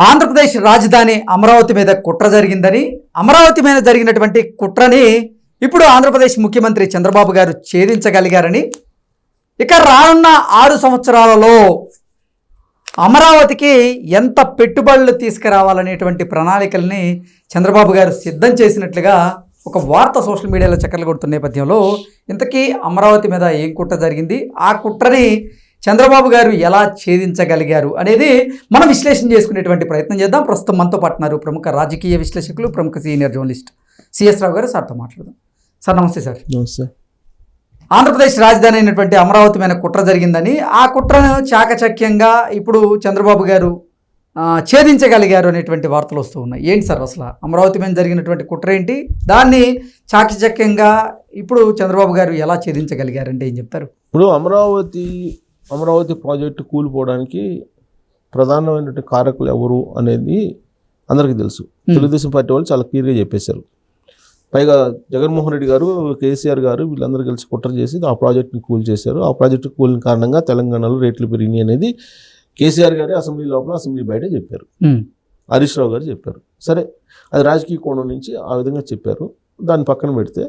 ఆంధ్రప్రదేశ్ రాజధాని అమరావతి మీద కుట్ర జరిగిందని అమరావతి మీద జరిగినటువంటి కుట్రని ఇప్పుడు ఆంధ్రప్రదేశ్ ముఖ్యమంత్రి చంద్రబాబు గారు ఛేదించగలిగారని ఇక రానున్న ఆరు సంవత్సరాలలో అమరావతికి ఎంత పెట్టుబడులు తీసుకురావాలనేటువంటి ప్రణాళికల్ని చంద్రబాబు గారు సిద్ధం చేసినట్లుగా ఒక వార్త సోషల్ మీడియాలో చక్కర్లు కొడుతున్న నేపథ్యంలో ఇంతకీ అమరావతి మీద ఏం కుట్ర జరిగింది? ఆ కుట్రని చంద్రబాబు గారు ఎలా ఛేదించగలిగారు అనేది మనం విశ్లేషణ చేసుకునేటువంటి ప్రయత్నం చేద్దాం. ప్రస్తుతం మనతో పాటున్నారు ప్రముఖ రాజకీయ విశ్లేషకులు ప్రముఖ సీనియర్ జర్నలిస్ట్ సిఎస్ రావు గారు. సార్తో మాట్లాడదాం. సార్ నమస్తే సార్. నమస్తే. ఆంధ్రప్రదేశ్ రాజధాని అయినటువంటి అమరావతి మీద కుట్ర జరిగిందని ఆ కుట్రను చాకచక్యంగా ఇప్పుడు చంద్రబాబు గారు ఛేదించగలిగారు అనేటువంటి వార్తలు వస్తూ ఉన్నాయి. ఏంటి సార్ అసలు? అమరావతి మీద జరిగినటువంటి కుట్ర ఏంటి? దాన్ని చాకచక్యంగా ఇప్పుడు చంద్రబాబు గారు ఎలా ఛేదించగలిగారంటే ఏం చెప్తారు? ఇప్పుడు అమరావతి అమరావతి ప్రాజెక్టు కూలిపోవడానికి ప్రధానమైనటువంటి కారకులు ఎవరు అనేది అందరికీ తెలుసు. తెలుగుదేశం పార్టీ వాళ్ళు చాలా క్లియర్గా చెప్పేశారు. పైగా జగన్మోహన్ రెడ్డి గారు కేసీఆర్ గారు వీళ్ళందరూ కలిసి కుట్ర చేసి ఆ ప్రాజెక్ట్ని కూల్ చేశారు. ఆ ప్రాజెక్టు కూలిన కారణంగా తెలంగాణలో రేట్లు పెరిగినాయి అనేది కేసీఆర్ గారు అసెంబ్లీ లోపల అసెంబ్లీ బయట చెప్పారు. హరీష్ రావు గారు చెప్పారు. సరే అది రాజకీయ కోణం నుంచి ఆ విధంగా చెప్పారు. దాన్ని పక్కన పెడితే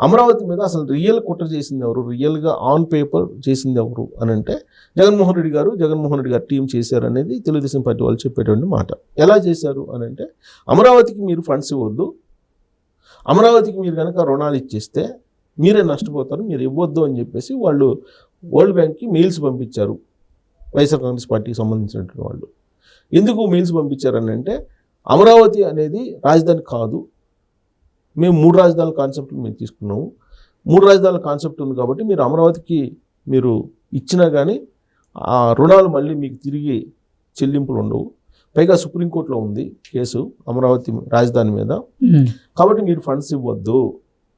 అమరావతి మీద అసలు రియల్ కుట్ర చేసింది ఎవరు? రియల్గా ఆన్ పేపర్ చేసింది ఎవరు అని అంటే జగన్మోహన్ రెడ్డి గారు. జగన్మోహన్ రెడ్డి గారు టీం చేశారు అనేది తెలుగుదేశం పార్టీ వాళ్ళు చెప్పేటువంటి మాట. ఎలా చేశారు అని అంటే అమరావతికి మీరు ఫండ్స్ ఇవ్వద్దు. అమరావతికి మీరు కనుక రుణాలు ఇచ్చేస్తే మీరే నష్టపోతారు మీరు ఇవ్వద్దు అని చెప్పేసి వాళ్ళు వరల్డ్ బ్యాంక్కి మెయిల్స్ పంపించారు. వైఎస్ఆర్ కాంగ్రెస్ పార్టీకి సంబంధించినటువంటి వాళ్ళు. ఎందుకు మెయిల్స్ పంపించారని అంటే అమరావతి అనేది రాజధాని కాదు. మేము మూడు రాజధానుల కాన్సెప్ట్ మేము తీసుకున్నాము. మూడు రాజధానుల కాన్సెప్ట్ ఉంది కాబట్టి మీరు అమరావతికి మీరు ఇచ్చినా కానీ ఆ రుణాలు మళ్ళీ మీకు తిరిగి చెల్లింపులు ఉండవు. పైగా సుప్రీంకోర్టులో ఉంది కేసు అమరావతి రాజధాని మీద. కాబట్టి మీరు ఫండ్స్ ఇవ్వద్దు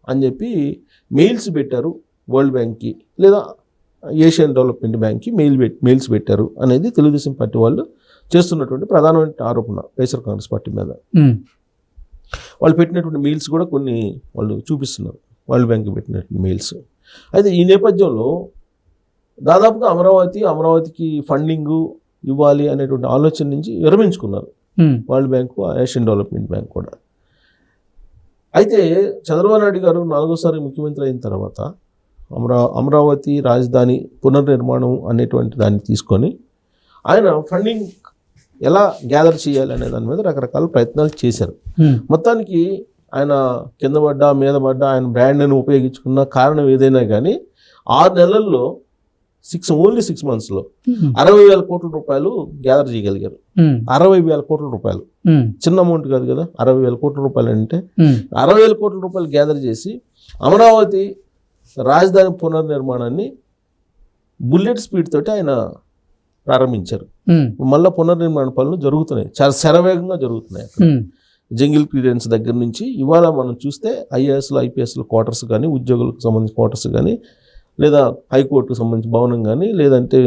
అని చెప్పి మెయిల్స్ పెట్టారు వరల్డ్ బ్యాంక్కి లేదా ఏషియన్ డెవలప్మెంట్ బ్యాంక్కి మెయిల్ మెయిల్స్ పెట్టారు అనేది తెలుగుదేశం పార్టీ వాళ్ళు చేస్తున్నటువంటి ప్రధానమైన ఆరోపణ వైఎస్ఆర్ కాంగ్రెస్ పార్టీ మీద. వాళ్ళు పెట్టినటువంటి మెయిల్స్ కూడా కొన్ని వాళ్ళు చూపిస్తున్నారు. వరల్డ్ బ్యాంక్ పెట్టినటువంటి మెయిల్స్ అయితే ఈ నేపథ్యంలో దాదాపుగా అమరావతి అమరావతికి ఫండింగ్ ఇవ్వాలి అనేటువంటి ఆలోచన నుంచి విరమించుకున్నారు World Bank Asian Development Bank కూడా. అయితే చంద్రబాబు నాయుడు గారు నాలుగోసారి ముఖ్యమంత్రి అయిన తర్వాత అమరా అమరావతి రాజధాని పునర్నిర్మాణం అనేటువంటి దాన్ని తీసుకొని ఆయన ఫండింగ్ ఎలా గ్యాదర్ చేయాలి అనే దాని మీద రకరకాల ప్రయత్నాలు చేశారు. మొత్తానికి ఆయన కింద పడ్డా మీద పడ్డా ఆయన బ్రాండ్ని ఉపయోగించుకున్న కారణం ఏదైనా కానీ ఆరు నెలల్లో సిక్స్ ఓన్లీ సిక్స్ మంత్స్లో అరవై వేల కోట్ల రూపాయలు గ్యాదర్ చేయగలిగారు. అరవై వేల కోట్ల రూపాయలు. చిన్న అమౌంట్ కాదు కదా అరవై వేల కోట్ల రూపాయలు అంటే అరవై వేల కోట్ల రూపాయలు గ్యాదర్ చేసి అమరావతి రాజధాని పునర్నిర్మాణాన్ని బుల్లెట్ స్పీడ్ తోటి ఆయన ప్రారంభించారు. మళ్ళీ పునర్నిర్మాణ పనులు జరుగుతున్నాయి. చాలా శరవేగంగా జరుగుతున్నాయి జంగిల్ క్లియరెన్స్ దగ్గర నుంచి ఇవాళ మనం చూస్తే ఐఏఎస్లు ఐపీఎస్ల క్వార్టర్స్ కానీ ఉద్యోగులకు సంబంధించిన క్వార్టర్స్ కానీ లేదా హైకోర్టుకు సంబంధించిన భవనం కానీ లేదంటే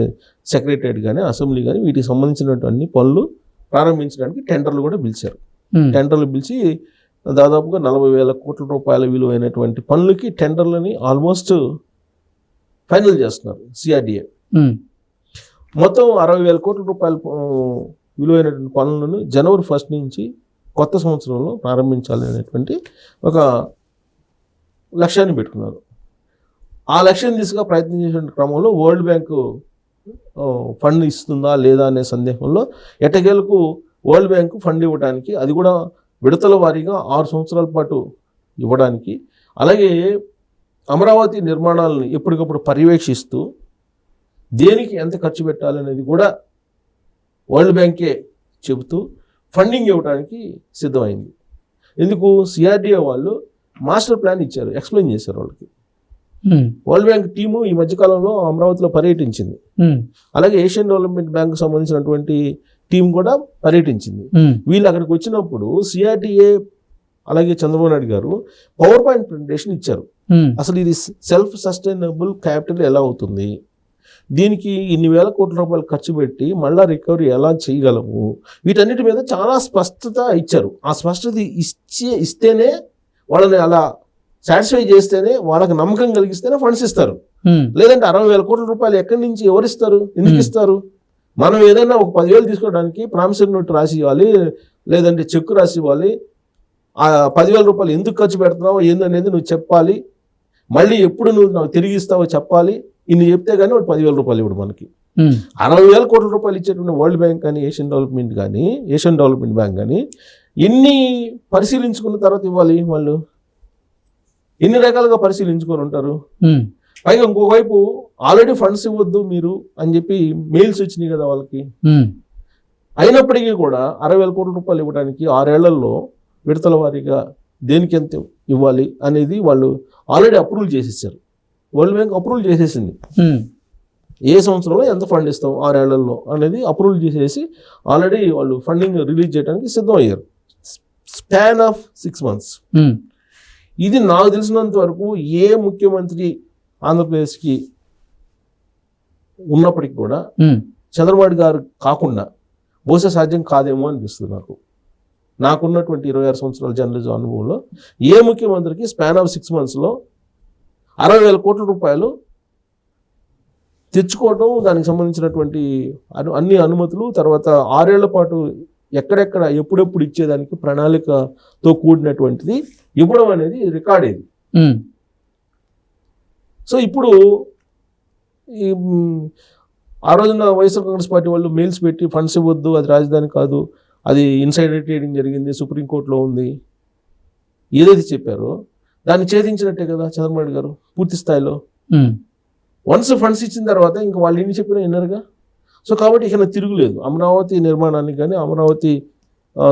సెక్రటరియట్ కానీ అసెంబ్లీ కానీ వీటికి సంబంధించినటువంటి పనులు ప్రారంభించడానికి టెండర్లు కూడా పిలిచారు. టెండర్లు పిలిచి దాదాపుగా నలభై వేల కోట్ల రూపాయల విలువైనటువంటి పనులకి టెండర్లని ఆల్మోస్ట్ ఫైనల్ చేస్తున్నారు సిఆర్డిఏ. మొత్తం అరవై వేల కోట్ల రూపాయల విలువైనటువంటి పనులను జనవరి ఫస్ట్ నుంచి కొత్త సంవత్సరంలో ప్రారంభించాలనేటువంటి ఒక లక్ష్యాన్ని పెట్టుకున్నారు. ఆ లక్ష్యం దిశగా ప్రయత్నం చేసే క్రమంలో వరల్డ్ బ్యాంకు ఫండ్ ఇస్తుందా లేదా అనే సందేహంలో ఎట్టకేలకు వరల్డ్ బ్యాంకు ఫండ్ ఇవ్వడానికి అది కూడా విడతల వారీగా ఆరు సంవత్సరాల పాటు ఇవ్వడానికి అలాగే అమరావతి నిర్మాణాలను ఎప్పటికప్పుడు పర్యవేక్షిస్తూ దేనికి ఎంత ఖర్చు పెట్టాలనేది కూడా వరల్డ్ బ్యాంకే చెబుతూ ఫండింగ్ ఇవ్వడానికి సిద్ధమైంది. ఎందుకు? సిఆర్డిఏ వాళ్ళు మాస్టర్ ప్లాన్ ఇచ్చారు ఎక్స్ప్లెయిన్ చేశారు వాళ్ళకి. వరల్డ్ బ్యాంక్ టీము ఈ మధ్యకాలంలో అమరావతిలో పర్యటించింది. అలాగే ఏషియన్ డెవలప్మెంట్ బ్యాంక్ సంబంధించినటువంటి టీం కూడా పర్యటించింది. వీళ్ళు అక్కడికి వచ్చినప్పుడు సిఆర్డిఏ అలాగే చంద్రబాబు నాయుడు గారు పవర్ పాయింట్ ప్రజెంటేషన్ ఇచ్చారు. అసలు ఇది సెల్ఫ్ సస్టైనబుల్ క్యాపిటల్ ఎలా అవుతుంది? దీనికి ఇన్ని వేల కోట్ల రూపాయలు ఖర్చు పెట్టి మళ్ళా రికవరీ ఎలా చేయగలము? వీటన్నిటి మీద చాలా స్పష్టత ఇచ్చారు. ఆ స్పష్టత ఇచ్చే ఇస్తేనే వాళ్ళని అలా సాటిస్ఫై చేస్తేనే వాళ్ళకి నమ్మకం కలిగిస్తేనే ఫండ్స్ ఇస్తారు. లేదంటే అరవై వేల కోట్ల రూపాయలు ఎక్కడి నుంచి ఎవరిస్తారు ఎందుకు. ఇస్తారు? మనం ఏదైనా ఒక పదివేలు తీసుకోవడానికి ప్రామిసరీ నోట్ రాసి ఇవ్వాలి లేదంటే చెక్ రాసి ఇవ్వాలి. ఆ పదివేల రూపాయలు ఎందుకు ఖర్చు పెడుతున్నావో ఏందనేది నువ్వు చెప్పాలి. మళ్ళీ ఎప్పుడు నువ్వు నాకు తిరిగి ఇస్తావో చెప్పాలి. ఇన్ని చెప్తే కానీ వాడు పదివేల రూపాయలు ఇవ్వడు మనకి. అరవై వేల కోట్ల రూపాయలు ఇచ్చేటువంటి వరల్డ్ బ్యాంక్ కానీ ఏషియన్ డెవలప్మెంట్ కానీ ఏషియన్ డెవలప్మెంట్ బ్యాంక్ కానీ ఎన్ని పరిశీలించుకున్న తర్వాత ఇవ్వాలి వాళ్ళు? ఎన్ని రకాలుగా పరిశీలించుకొని ఉంటారు? పైగా ఇంకోవైపు ఆల్రెడీ ఫండ్స్ ఇవ్వద్దు మీరు అని చెప్పి మెయిల్స్ వచ్చినాయి కదా వాళ్ళకి. అయినప్పటికీ కూడా అరవై వేల కోట్ల రూపాయలు ఇవ్వడానికి ఆరేళ్ళలో విడతల వారీగా దేనికి ఎంత ఇవ్వాలి అనేది వాళ్ళు ఆల్రెడీ అప్రూవల్ చేసేసారు. వరల్డ్ బ్యాంక్ అప్రూవల్ చేసేసింది. ఏ సంవత్సరంలో ఎంత ఫండ్ ఇస్తాం ఆరేళ్ళలో అనేది అప్రూవల్ చేసేసి ఆల్రెడీ వాళ్ళు ఫండింగ్ రిలీజ్ చేయడానికి సిద్ధం అయ్యారు స్పాన్ ఆఫ్ సిక్స్ మంత్స్. ఇది నాకు తెలిసినంత వరకు ఏ ముఖ్యమంత్రి ఆంధ్రప్రదేశ్కి ఉన్నప్పటికీ కూడా చంద్రబాబు గారు కాకుండా బహుశా సాధ్యం కాదేమో అనిపిస్తుంది నాకు. నాకున్నటువంటి ఇరవై ఆరు సంవత్సరాల జర్నలిజం అనుభవంలో ఏ ముఖ్యమంత్రికి స్పాన్ ఆఫ్ సిక్స్ మంత్స్లో అరవై వేల కోట్ల రూపాయలు తెచ్చుకోవడం దానికి సంబంధించినటువంటి అను అన్ని అనుమతులు తర్వాత ఆరేళ్ళ పాటు ఎక్కడెక్కడ ఎప్పుడెప్పుడు ఇచ్చేదానికి ప్రణాళికతో కూడినటువంటిది ఇవ్వడం అనేది రికార్డ్ ఇది. సో ఇప్పుడు ఈ ఆ రోజున వైఎస్ఆర్ కాంగ్రెస్ పార్టీ వాళ్ళు మెయిల్స్ పెట్టి ఫండ్స్ ఇవ్వద్దు అది రాజధాని కాదు అది ఇన్సైడర్ ట్రేడింగ్ జరిగింది సుప్రీంకోర్టులో ఉంది. ఏదైతే చెప్పారో దాన్ని ఛేదించినట్టే కదా చంద్రబాబు గారు పూర్తి స్థాయిలో. వన్స్ ఫండ్స్ ఇచ్చిన తర్వాత ఇంకా వాళ్ళు ఎన్ని చెప్పినా విన్నారుగా సో కాబట్టి ఇక తిరుగులేదు. అమరావతి నిర్మాణానికి కానీ అమరావతి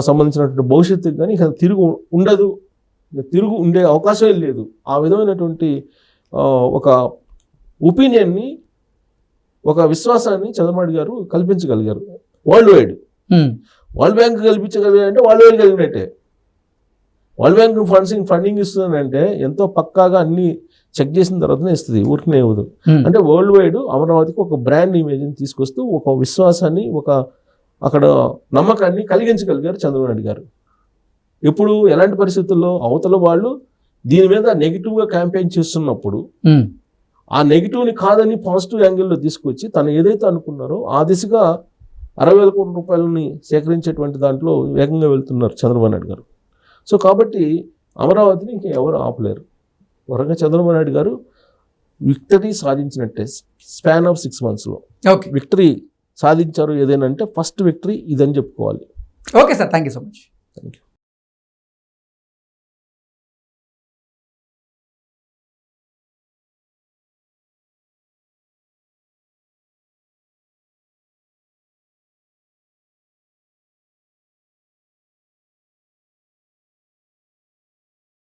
సంబంధించినటువంటి భవిష్యత్తుకి కానీ ఇక తిరుగు ఉండదు. ఇక తిరుగు ఉండే అవకాశమే లేదు. ఆ విధమైనటువంటి ఒక ఒపీనియన్ని ఒక విశ్వాసాన్ని చంద్రబాబు గారు కల్పించగలిగారు. వరల్డ్ వైడ్ వరల్డ్ బ్యాంక్ కల్పించగలిగారంటే వరల్డ్ వైడ్ కలిగినట్టే వరల్డ్ బ్యాంక్ ఫండ్స్ ఫండింగ్ ఇస్తుందంటే ఎంతో పక్కాగా అన్ని చెక్ చేసిన తర్వాతనే ఇస్తుంది ఊరికనే ఇవ్వదు. అంటే వరల్డ్ వైడ్ అమరావతికి ఒక బ్రాండ్ ఇమేజ్ని తీసుకొస్తూ ఒక విశ్వాసాన్ని ఒక అక్కడ నమ్మకాన్ని కలిగించగలిగారు చంద్రబాబు నాయుడు గారు. ఇప్పుడు ఎలాంటి పరిస్థితుల్లో అవతల వాళ్ళు దీని మీద నెగిటివ్గా క్యాంపెయిన్ చేస్తున్నప్పుడు ఆ నెగిటివ్ని కాదని పాజిటివ్ యాంగిల్లో తీసుకొచ్చి తను ఏదైతే అనుకున్నారో ఆ దిశగా అరవై వేల కోట్ల రూపాయలని సేకరించేటువంటి దాంట్లో వేగంగా వెళ్తున్నారు చంద్రబాబు నాయుడు గారు. సో కాబట్టి అమరావతిని ఇంకా ఎవరు ఆపలేరు. వరంగా చంద్రబాబు నాయుడు గారు విక్టరీ సాధించినట్టే స్పాన్ ఆఫ్ సిక్స్ మంత్స్లో. ఓకే. విక్టరీ సాధించారు ఏదైనా అంటే ఫస్ట్ విక్టరీ ఇదని చెప్పుకోవాలి. Okay sir thank you so much. Thank you